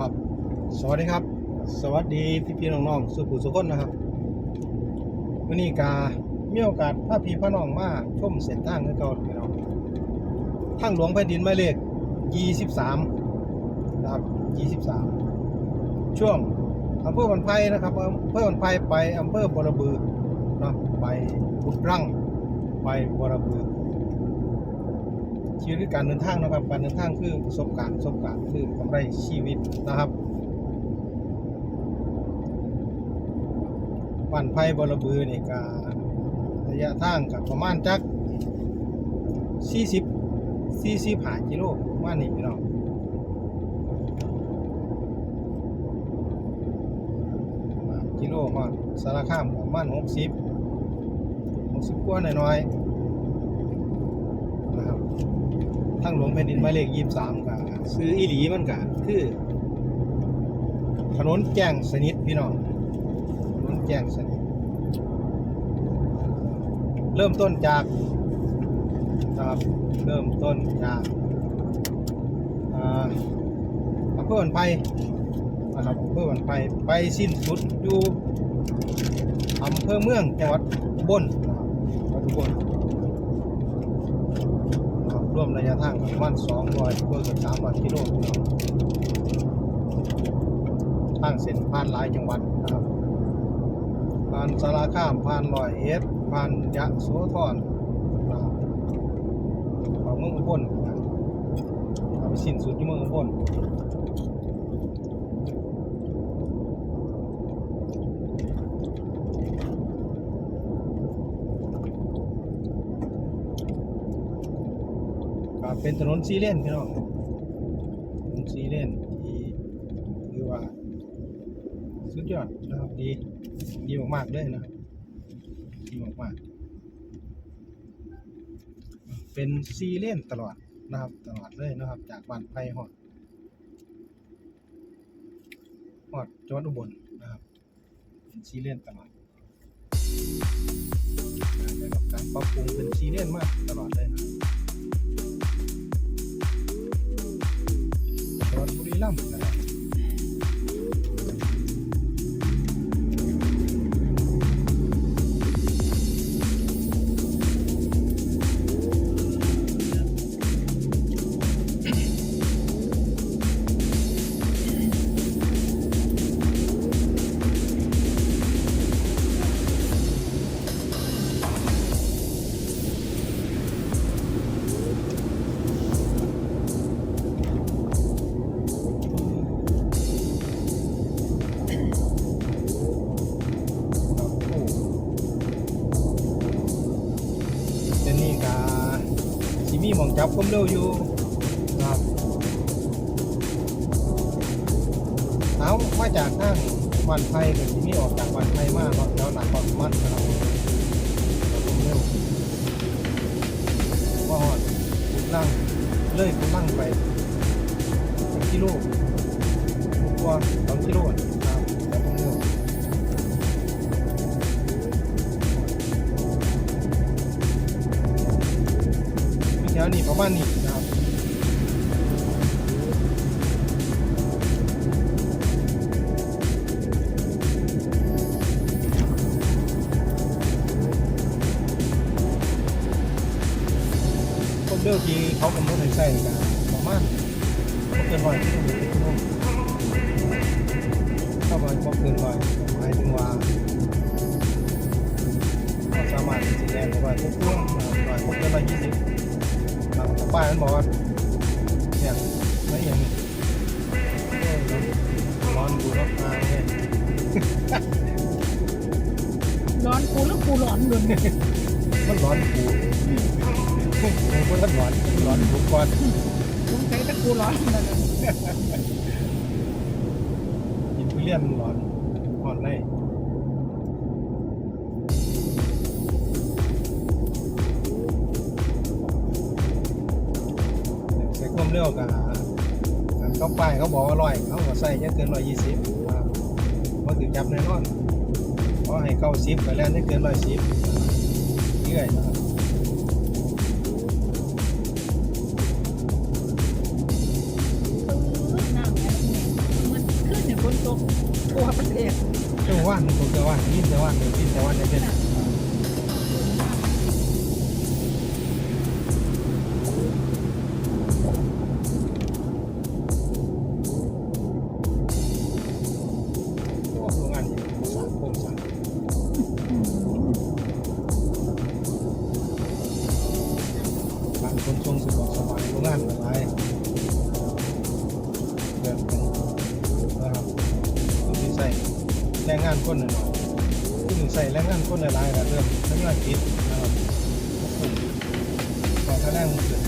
ครับ สวัสดีครับ สวัสดีพี่พี่ๆน้องๆสุขุสุขคนนะครับวันนี้กามีโอกาสพาพี่พาน้องมาชมเส้นทางคือเก่าพี่น้องทางหลวงแผ่นดินหมายเลข23นะครับ23 ช่วงอำเภอบันไพนะครับอำเภอบันไพไปอำเภอบรบือนะไปบุตรังไปบรบือ ชีวิตการเดินทางนะครับ การเดินทางคือประสบการณ์ประสบการณ์คือกำไรชีวิตนะครับบ้านไผ่บรบือนี่ก็ระยะทางกับประมาณจัก40 40หากิโลประมานี้พี่น้องกิโลฮอดสารคามประมาณ60 60กว่าหน่อยๆนะครับ ทางหลวงแผ่นดินหมายเลขยี่สามก็ซื้ออีหลีมันก็คือ ถนนแจ้งสนิทพี่น้องถนนแจ้งสนิท เริ่มต้นจากนะครับเริ่มต้นจากอ่าอำเภอวันไพนะครับอำเภอวันไพไปสิ้นสุดอยู่อำเภอเมืองจังหวัดอุบลนจังหวัดอุบลครับร วมระยะทางประมาณ200กว่าเกือบ300กิโลพี่น้องทางเส้นผ่านหลายจังหวัดนะครับผ่านสารคามผ่านลอยเอ็ดผ่านยะโสธรของเมืองอุบลนะครับเอาไปสิ้นสุดที่เมืองอุบล เป็นถนนซีเลนพี่น้องถนนซีเลนที่คือว่า สุดยอดนะครับ ดี ดีมากๆเลยนะครับดีมากๆเป็นซีเลนตลอดนะครับ ตลอดเลยนะครับ จากบ้านไผ่ฮอดฮอดจังหวัดอุบลนะครับเป็นซีเลนตลอดการได้รับการปรับปรุงเป็นซีเลนมากตลอดเลยนะ ครับ มีหมองจับผมเร็วอยู่ครับเอามาจากทางวันไทยกับซิมีออกจากวันไทยมาเนาะแล้วหนักกว่ามันนะครับผมเร็วว่าหอดกุดนั่งเลยกุดนั่งไปสองกิโลกว่าสองกิโล นี้ประมาณนี้นะครับคนเลือกที่เขากำหนดให้ใส่กันประมาณเกินลอยเตือชั่วโมงถ้าว่าบ่เกินร้อยหมายถึงว่าสามารถที่จะแรงได้ว่าทุกช่วงร้อยหกเกินร้อยยี่สิบ ป้ายมันบอกว่าเนี่ยไม่เห็นเออร้อนดูรถมาเนี่ยร้อนกูแล้วกูร้อนเลยมันร้อนกูมันก็ร้อนมันร้อนกูก่อนสงสัยถ้ากูร้อนนั่นน่ะกินทุเรียนมันร้อนร้อนเลย ใส่ความเร็วกับเขาป้ายเขาบอกว่าร้อย เขาก็ใส่ยังเกินร้อยยี่สิบครับมันถือจับแน่นอนเพราะให้เก้าสิบไปแล้วได้เกินร้อยสิบเรื่อยนะครับน้ำเนี่ยมันประเทศเจ้าว่านตัวเจ้าว่านยินเจ้าว่านยินเจ้าว่านในเป็น สิใส่แรงงานคนหน่อยๆคือใส่แรงงานคนหลายๆแล้วเริ่มทำงานติดนะครับต่อค่าแรงมันเกิด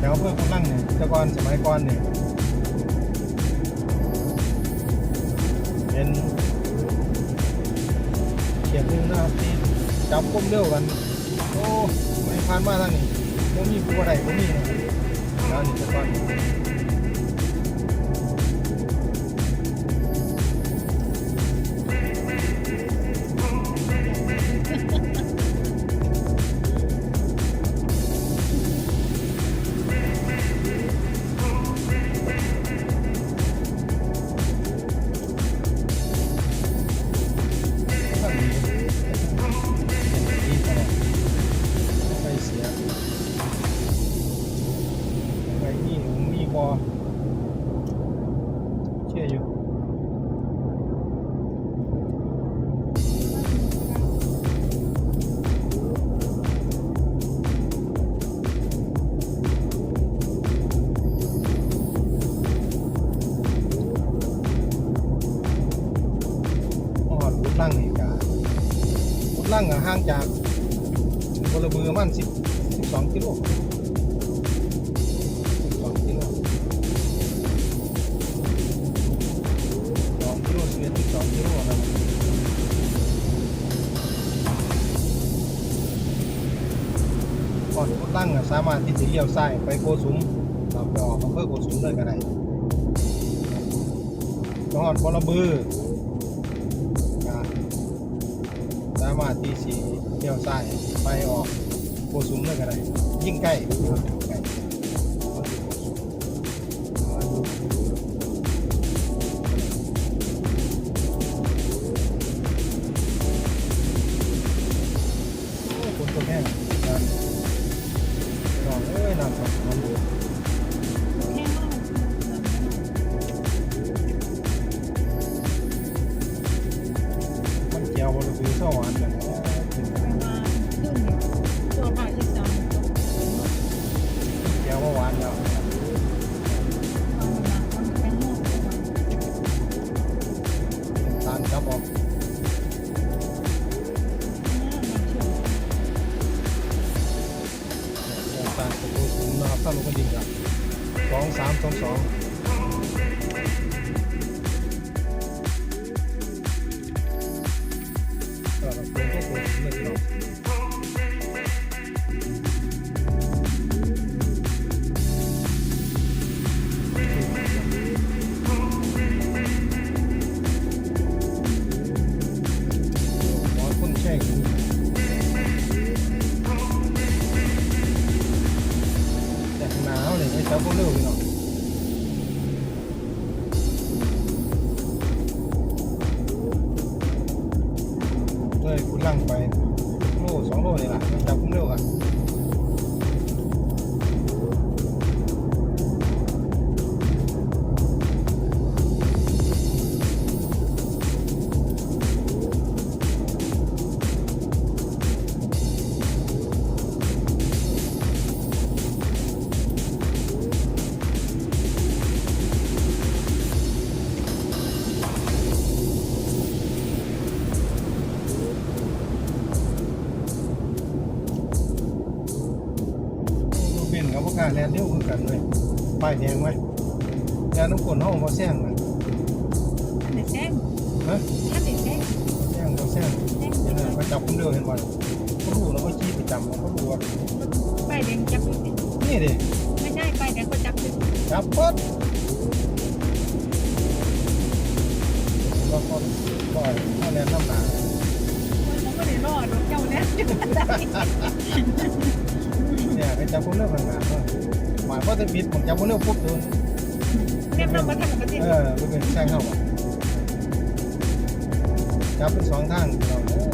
แล้วเพื่อกำลังเนี่ยต่ก่อนสมัยก่อนเนี่ย เป็นเขียนนึงนะครับที่จับก้มเร็วกัน โอ้ไม่ผ่านมาทางนี้ผมมีผู้ใดผมมีนะครับแล้วนี่แต่ก่อน งห่างจากบลบือระมันสิบสิบสองกิโลสิบสองกิโลสองกิโลสิบเอ็ดสิบสองกิโลนะครับก่อนพุดลั่งสามารถที่จะเลี้ยวซ้ายไปโกสุมเราไปออกอำเภอโกสุมเลยก็ได้จังหวัดบลบือามารถที่สีเที่ยวซ้ายไปออกโคสุมเลยก็ได้ยิ่งใกล้ มันเจียวบริสุทธิ์สวรรค์เลยเป็นประมาณครึ่งเนี่ยตัวภาคอีสานเจียวว่าหวานแล้วเอาหนักมันแค่ห้งประมาณตาลครับออกนี้มันเชื่อมตาลกับโกสุมนะครับถ้าลงกันดีครับสองสามสองสอง Mm-hmm. ป้ายแดงไหมแลนน้ำกลนห้องมาแซงนะท่านเด็กแซงฮะท่านเด็กแซงแซงมาแซงแซงเห็นไหมมาจับคนเดียวเห็นบ่เขาดูแล้วก็ชี้ประจำเขาดูว่าป้ายแดงจับไม่ติดนี่ดิไม่ใช่ป้ายแดงก็จับติดจับปั๊บก็ก็ก็ก็แนะนำหนามันก็ได้รอดเจ้าเนี่ยเนี่ยไปจับคนเรื่องงานว่าห มายว่าจะผิดผมจับคนเรื่องปุ๊บโดนเรียบร้อยมาทำกันที่เออมันเป็นแซงเข้าอะจับเป็นสองทางเราเด้อ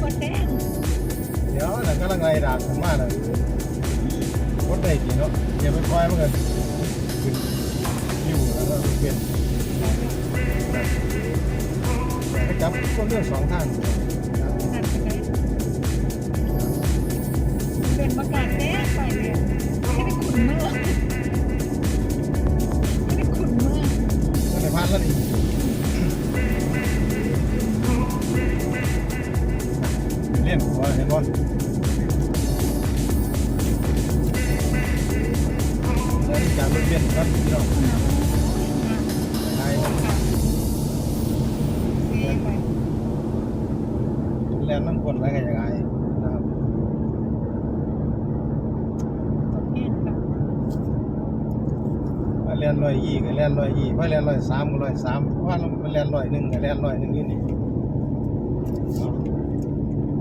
คนแดงเดี๋ยวนั่นกำลังไล่ด่านขึ้นมาเลยรถได้กี่เนาะเดี๋ยวไปคอยมันกันขึ้นอยู่แล้วก็เปลี่ยน จับคนเรื่องสองทางนั่นเป็นเป็นประกาศแน่ไปเลยไม่ได้ขุนเมื่อไม่ได้ขุนเมื่อก็ในพันแล้วดิเล่นหัวเห็นบอล ล่นร้อยยี่ว่าแล่นร้อยสามก็ร้อยสามว่ามันแล่นร้อยหนึ่งก็แล่นร้อยหนึ่งยู่นี่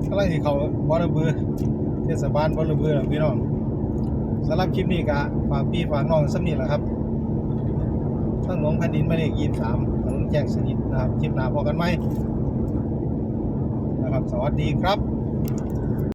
ก็เลยที่เขาบอระเบือเทศบาลบอระเบือพี่น้องสำหรับคลิปนี้ก็ฝากพี่ฝากน้องสักนิดแหละครับทั้งหลวงแผ่นดินมาเลขยี่สามถนนแจ้งสนิทนะครับคลิปหน้าพอกันไหมนะครับ สวัสดีครับ